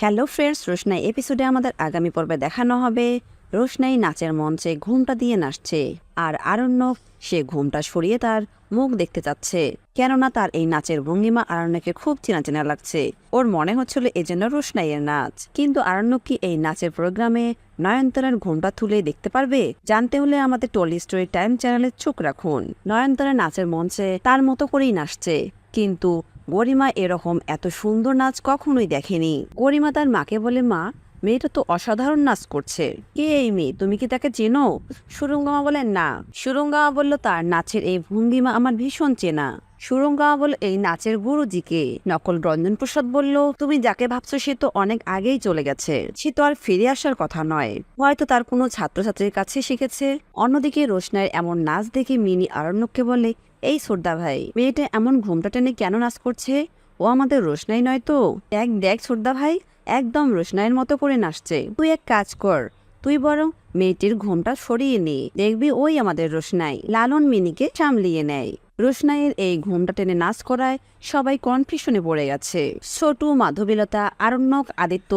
Hello friends, রোশনাই এপিসোডে আমাদের আগামী পর্বে দেখানো হবে রোশনাই নাচের মঞ্চে ঘুমটা দিয়ে নাচছে আর আরণ্যক সে ঘুমটা সরিয়ে তার মুখ দেখতে চাচ্ছে। কেননা তার এই নাচের ভঙ্গিমা আরণ্যকে খুব চেনা চেনা লাগছে। ওর মনে হচ্ছিল এজন্য রোশনাইয়ের নাচ। কিন্তু আরণ্যক কি এই নাচের প্রোগ্রামে নয়নতারার ঘুমটা তুলে দেখতে পারবে? জানতে হলে আমাদের টলি স্টোরি টাইম চ্যানেলে চোখ রাখুন। নয়নতারা নাচের মঞ্চে তার মতো করেই নাচছে। কিন্তু গরিমা এরকম এত সুন্দর নাচ কখনোই দেখেনি। গরিমা তার মাকে বলে, মা, মেয়েটা তো অসাধারণ নাচ করছে। কে এই মেয়ে? তুমি কি তাকে চেনো? সুরঙ্গামা বলে, না। সুরঙ্গামা বলল, তার নাচের এই ভঙ্গিমা আমার ভীষণ চেনা। সুরঙ্গামা বলল, এই নাচের গুরুজিকে? নকল রঞ্জন প্রসাদ বলল, তুমি যাকে ভাবছ সে তো অনেক আগেই চলে গেছে। সে তো আর ফিরে আসার কথা নয়। হয়তো তার কোনো ছাত্রছাত্রীর কাছে শিখেছে। অন্যদিকে রোশনায়ের এমন নাচ দেখে মিনি আরণ্যককে বলে এই সোর্দা ভাই, মেয়েটা এমন ঘুমটা টেনে কেন নাচ করছে? ও আমাদের রোশনাই নয় তো? দেখ দেখ সোর্দা ভাই, একদম রোশনাইয়ের মতো করে নাচছে। তুই এক কাজ কর, তুই বরং মেয়েটির ঘুমটা সরিয়ে নে। দেখবি ওই আমাদের রোশনাই, লালন মিনিকে সামলিয়ে নেয়। রোশনাইয়ের এই ঘুমটা টেনে নাচ করায় সবাই কনফিউশনে পড়ে গেছে। ছোটু, মাধবীলতা, আরণ্যক, আদিত্য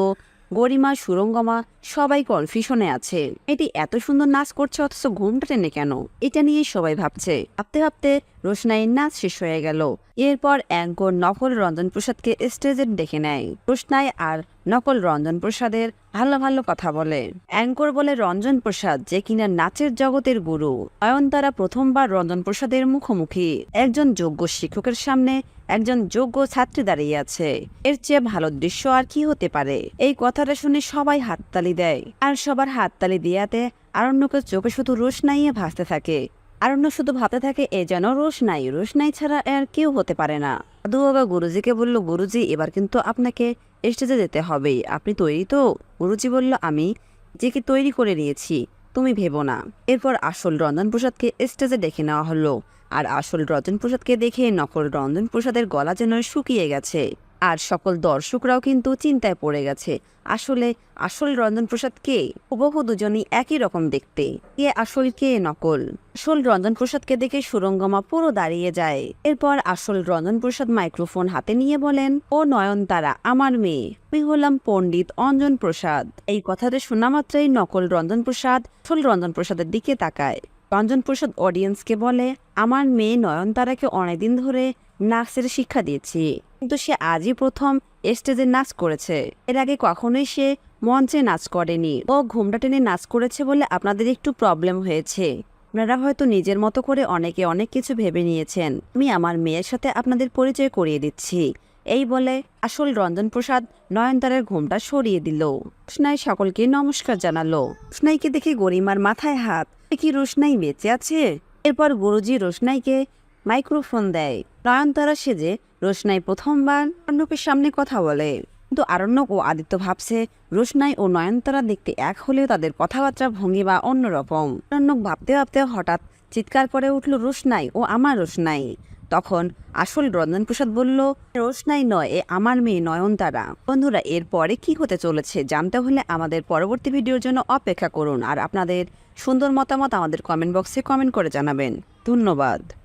গরিমা, সুরঙ্গমা সবাই কনফিউশনে আছে। এটি এত সুন্দর নাচ করছে, অথচ ঘুমটা টেনে কেন? এটা নিয়ে সবাই ভাবছে। ভাবতে ভাবতে রোশনাইয়ের নাচ শেষ হয়ে গেল। এরপর অ্যাঙ্কর নকল রঞ্জন প্রসাদকে স্টেজে ডেকে নেয়। রোশনাই আর নকল রঞ্জন প্রসাদের ভালো ভালো কথা বলে। অ্যাঙ্কর বলে রঞ্জন প্রসাদ যে কিনা নাচের জগতের গুরু। নয়নতারা প্রথমবার রঞ্জন প্রসাদের মুখোমুখি। একজন যোগ্য শিক্ষকের সামনে একজন যোগ্য ছাত্রী দাঁড়িয়ে আছে। এর চেয়ে ভালো দৃশ্য আর কি হতে পারে? এই কথাটা শুনে সবাই হাততালি দেয়। আর সবার হাততালি দিয়াতে আরণ্যকের চোখে শুধু রোশনাইয়ে ভাসতে থাকে। আরণ্য শুধু ভাবতে থাকে, এ যেন রোশনাই রোশনাই ছাড়া আর কেউ হতে পারে না। সাধু বাবা গুরুজিকে বলল, গুরুজি, এবার কিন্তু আপনাকে স্টেজে যেতে হবে আপনি তৈরি তো? গুরুজি বলল, আমি নিজেকে তৈরি করে নিয়েছি। তুমি ভেবো না। এরপর আসল রঞ্জন প্রসাদকে স্টেজে ডেকে নেওয়া হলো। আর আসল রঞ্জন প্রসাদকে দেখে নকল রঞ্জন প্রসাদের গলা যেন শুকিয়ে গেছে। আর সকল দর্শকরাও কিন্তু চিন্তায় পড়ে গেছে। আসলে আসল রঞ্জন প্রসাদ কে? হুবহু দুজনই একই রকম দেখতে। কে আসল, কে নকল? আসল রঞ্জন প্রসাদকে দেখে সুরঙ্গমা পুরো দাঁড়িয়ে যায়। এরপর আসল রঞ্জন প্রসাদ মাইক্রোফোন হাতে নিয়ে বলেন, ও নয়নতারা, আমার মেয়ে। আমি হলাম পণ্ডিত অঞ্জন প্রসাদ এই কথাটা শোনা মাত্রই নকল রঞ্জন প্রসাদ আসল রঞ্জন প্রসাদের দিকে তাকায়। রঞ্জন প্রসাদ অডিয়েন্সকে বলে, আমার মেয়ে নয়নতারাকে অনেকদিন ধরে নাচের শিক্ষা দিয়েছি। কিন্তু সে আজই প্রথম স্টেজে নাচ করেছে। এর আগে কখনোই সে মঞ্চে নাচ করেনি। ও ঘুমটা টেনে নাচ করেছে বলে আপনাদের একটু প্রবলেম হয়েছে। আপনারা হয়তো নিজের মতো করে অনেকে অনেক কিছু ভেবে নিয়েছেন। আমি আমার মেয়ের সাথে আপনাদের পরিচয় করিয়ে দিচ্ছি। এই বলে আসল রঞ্জন প্রসাদ নয়নতারের ঘুমটা সরিয়ে দিল। রোশনাই সকলকে নমস্কার জানালো। রোশনাইকে দেখে গরিমার মাথায় হাত। কি রোশনাই বেঁচে আছে? এরপর গুরুজি রোশনাইকে মাইক্রোফোন দেয়। নয়নতারা সেজে রোশনাই প্রথমবার আরণ্যকের সামনে কথা বলে। কিন্তু আরণ্যক ও আদিত্য ভাবছে, রোশনাই ও নয়নতারা দেখতে এক হলেও তাদের কথাবার্তা ভঙ্গি বা অন্যরকম। আরণ্যক ভাবতে ভাবতে হঠাৎ চিৎকার করে উঠল, রোশনাই ও আমার রোশনাই। তখন আসল রঞ্জন প্রসাদ বলল, রোশনাই নয়, এ আমার মেয়ে নয়নতারা। বন্ধুরা এরপরে কি হতে চলেছে জানতে হলে আমাদের পরবর্তী ভিডিওর জন্য অপেক্ষা করুন। আর আপনাদের সুন্দর মতামত আমাদের কমেন্ট বক্সে কমেন্ট করে জানাবেন। ধন্যবাদ।